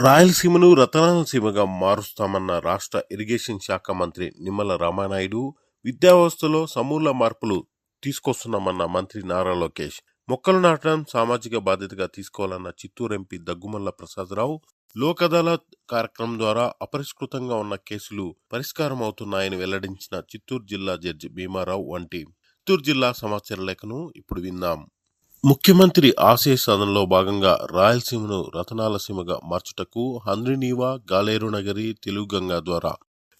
రాయలసీమను రతనాలసీమగా మారుస్తామన్న రాష్ట్ర ఇరిగేషన్ శాఖ మంత్రి నిమ్మల రామానాయుడు విద్యావ్యవస్థలో సమూల మార్పులు తీసుకొస్తున్నామన్న మంత్రి నారా లోకేష్. మొక్కలు నాటడం సామాజిక బాధ్యతగా తీసుకోవాలన్న చిత్తూరు ఎంపీ దగ్గుమల్ల ప్రసాదరావు లోక్ అదాలత్ కార్యక్రమం ద్వారా అపరిష్కృతంగా ఉన్న కేసులు పరిష్కారం అవుతున్నాయని వెల్లడించిన చిత్తూరు జిల్లా జడ్జి భీమారావు వంటి చిత్తూరు జిల్లా సమాచార లేఖను ఇప్పుడు విందాం. ముఖ్యమంత్రి ఆశయ సాధనలో భాగంగా రాయలసీమను రతనాలసీమగా మార్చుటకు హంద్రినీవా గాలేరు నగరి తెలుగుగంగ ద్వారా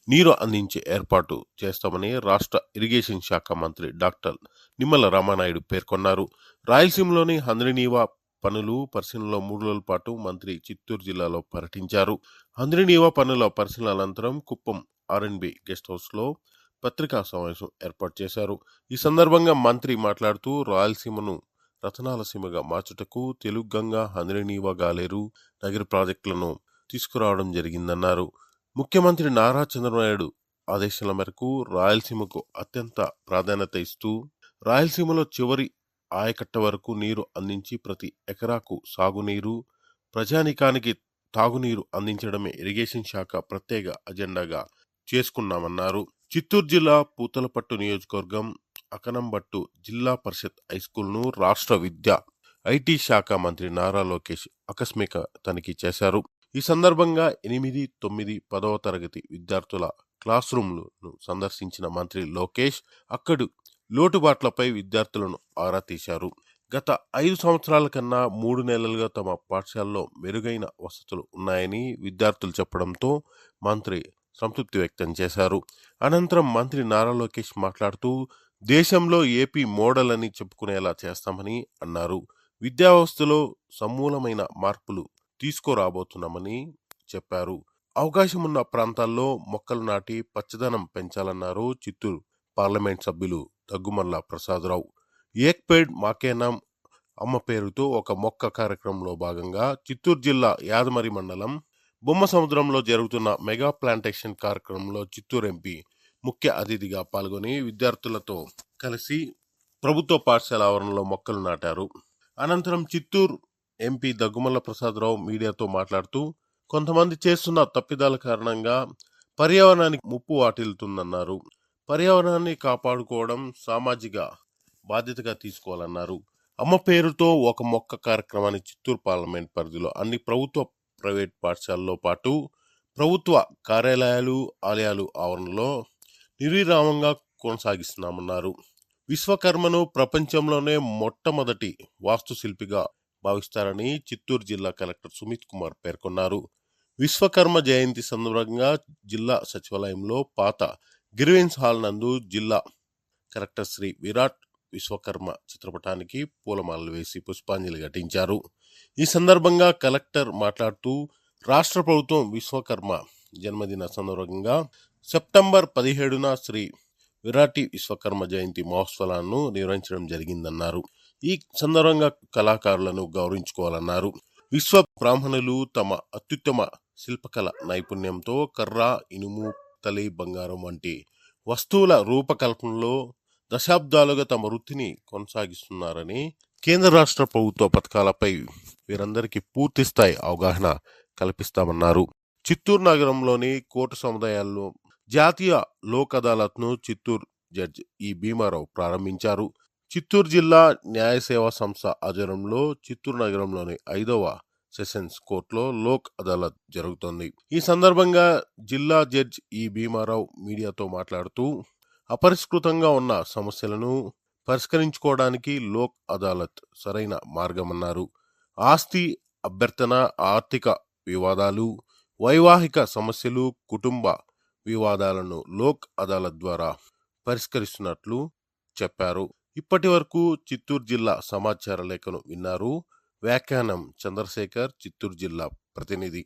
నీరు అందించే ఏర్పాటు చేస్తామని రాష్ట్ర ఇరిగేషన్ శాఖ మంత్రి డాక్టర్ నిమ్మల రామానాయుడు పేర్కొన్నారు. రాయలసీమలోని హంద్రినీవా పనులు పరిశీలనలో మూడు రోజుల పాటు మంత్రి చిత్తూరు జిల్లాలో పర్యటించారు. హంద్రినీవా పనుల పరిశీలన అనంతరం కుప్పం ఆర్ఎన్బి గెస్ట్ హౌస్లో పత్రికా సమావేశం ఏర్పాటు చేశారు. ఈ సందర్భంగా మంత్రి మాట్లాడుతూ రాయలసీమను రతనాలసీమగా మార్చుటకు తెలుగుగంగా హంద్రినీవా గాలేరు నగర ప్రాజెక్టులను తీసుకురావడం జరిగిందన్నారు. ముఖ్యమంత్రి నారా చంద్రబాబు ఆదేశాల మేరకు రాయలసీమకు అత్యంత ప్రాధాన్యత ఇస్తూ రాయలసీమలో చివరి ఆయకట్ట వరకు నీరు అందించి ప్రతి ఎకరాకు సాగునీరు ప్రజానికానికి తాగునీరు అందించడమే ఇరిగేషన్ శాఖ ప్రత్యేక అజెండాగా చేసుకున్నామన్నారు. చిత్తూరు జిల్లా పూతలపట్టు నియోజకవర్గం అకనంబట్టు జిల్లా పరిషత్ హైస్కూల్ను రాష్ట్ర విద్య ఐటీ శాఖ మంత్రి నారా లోకేష్ ఆకస్మిక తనిఖీ చేశారు. ఈ సందర్భంగా ఎనిమిది తొమ్మిది పదవ తరగతి విద్యార్థుల క్లాస్ రూమ్లను సందర్శించిన మంత్రి లోకేష్ అక్కడు లోటుబాట్లపై విద్యార్థులను ఆరా తీశారు. గత ఐదు సంవత్సరాల కన్నా మూడు నెలలుగా తమ పాఠశాలలో మెరుగైన వసతులు ఉన్నాయని విద్యార్థులు చెప్పడంతో మంత్రి సంతృప్తి వ్యక్తం చేశారు. అనంతరం మంత్రి నారా లోకేష్ మాట్లాడుతూ దేశంలో ఏపీ మోడల్ అని చెప్పుకునేలా చేస్తామని అన్నారు. విద్యావ్యవస్థలో సమూలమైన మార్పులు తీసుకురాబోతున్నామని చెప్పారు. అవకాశం ఉన్న ప్రాంతాల్లో మొక్కలు నాటి పచ్చదనం పెంచాలన్నారు చిత్తూరు పార్లమెంట్ సభ్యులు దగ్గుమల్ల ప్రసాదరావు. ఏక్ పేడ్ మాకేనాం అమ్మ పేరుతో ఒక మొక్క కార్యక్రమంలో భాగంగా చిత్తూరు జిల్లా యాదమరి మండలం బొమ్మ సముద్రంలో జరుగుతున్న మెగా ప్లాంటేషన్ కార్యక్రమంలో చిత్తూరు ఎంపీ ముఖ్య అతిథిగా పాల్గొని విద్యార్థులతో కలిసి ప్రభుత్వ పాఠశాల ఆవరణలో మొక్కలు నాటారు. అనంతరం చిత్తూరు ఎంపీ దగ్గుమల్ల ప్రసాదరావు మీడియాతో మాట్లాడుతూ కొంతమంది చేస్తున్న తప్పిదాల కారణంగా పర్యావరణానికి ముప్పు వాటిల్లుతుందన్నారు పర్యావరణాన్ని కాపాడుకోవడం సామాజిక బాధ్యతగా తీసుకోవాలన్నారు. అమ్మ పేరుతో ఒక మొక్క కార్యక్రమాన్ని చిత్తూరు పార్లమెంట్ పరిధిలో అన్ని ప్రభుత్వ ప్రైవేట్ పాఠశాలల్లో పాటు ప్రభుత్వ కార్యాలయాలు ఆలయాలు ఆవరణలో నిర్విరామంగా కొనసాగిస్తున్నామన్నారు. విశ్వకర్మను ప్రపంచంలోనే మొట్టమొదటి వాస్తుశిల్పిగా భావిస్తారని చిత్తూరు జిల్లా కలెక్టర్ సుమిత్ కుమార్ పేర్కొన్నారు. విశ్వకర్మ జయంతి సందర్భంగా జిల్లా సచివాలయంలో పాత గిరివెన్స్ హాల్ నందు జిల్లా కలెక్టర్ శ్రీ విరాట్ విశ్వకర్మ చిత్రపటానికి పూలమాలలు వేసి పుష్పాంజలి ఘటించారు. ఈ సందర్భంగా కలెక్టర్ మాట్లాడుతూ రాష్ట్ర ప్రభుత్వం విశ్వకర్మ జన్మదిన సందర్భంగా సెప్టెంబర్ పదిహేడున శ్రీ విరాటి విశ్వకర్మ జయంతి మహోత్సవాలను నిర్వహించడం జరిగిందన్నారు. ఈ సందర్భంగా కళాకారులను గౌరవించుకోవాలన్నారు. విశ్వ బ్రాహ్మణులు తమ అత్యుత్తమ శిల్పకళ నైపుణ్యంతో కర్ర ఇనుము తలి బంగారం వంటి వస్తువుల రూపకల్పనలో దశాబ్దాలుగా తమ వృత్తిని కొనసాగిస్తున్నారని కేంద్ర రాష్ట్ర ప్రభుత్వ పథకాలపై వీరందరికీ పూర్తి స్థాయి అవగాహన కల్పిస్తామన్నారు. చిత్తూరు నగరంలోని కోట సముదాయాల్లో జాతీయ లోక్ అదాలత్ను చిత్తూరు జడ్జి ఈ భీమారావు ప్రారంభించారు. చిత్తూరు జిల్లా న్యాయ సేవా సంస్థ ఆధ్వర్యంలో చిత్తూరు నగరంలోని ఐదవ సెషన్స్ కోర్టులో లోక్ అదాలత్ జరుగుతోంది. ఈ సందర్భంగా జిల్లా జడ్జ్ ఈ భీమారావు మీడియాతో మాట్లాడుతూ అపరిష్కృతంగా ఉన్న సమస్యలను పరిష్కరించుకోవడానికి లోక్ అదాలత్ సరైన మార్గమన్నారు. ఆస్తి అభ్యర్థన ఆర్థిక వివాదాలు వైవాహిక సమస్యలు కుటుంబ వివాదాలను లోక్ అదాలత్ ద్వారా పరిష్కరిస్తున్నట్లు చెప్పారు. ఇప్పటి వరకు చిత్తూరు జిల్లా సమాచార లేఖను విన్నారు. వ్యాఖ్యానం చంద్రశేఖర్ చిత్తూరు జిల్లా ప్రతినిధి.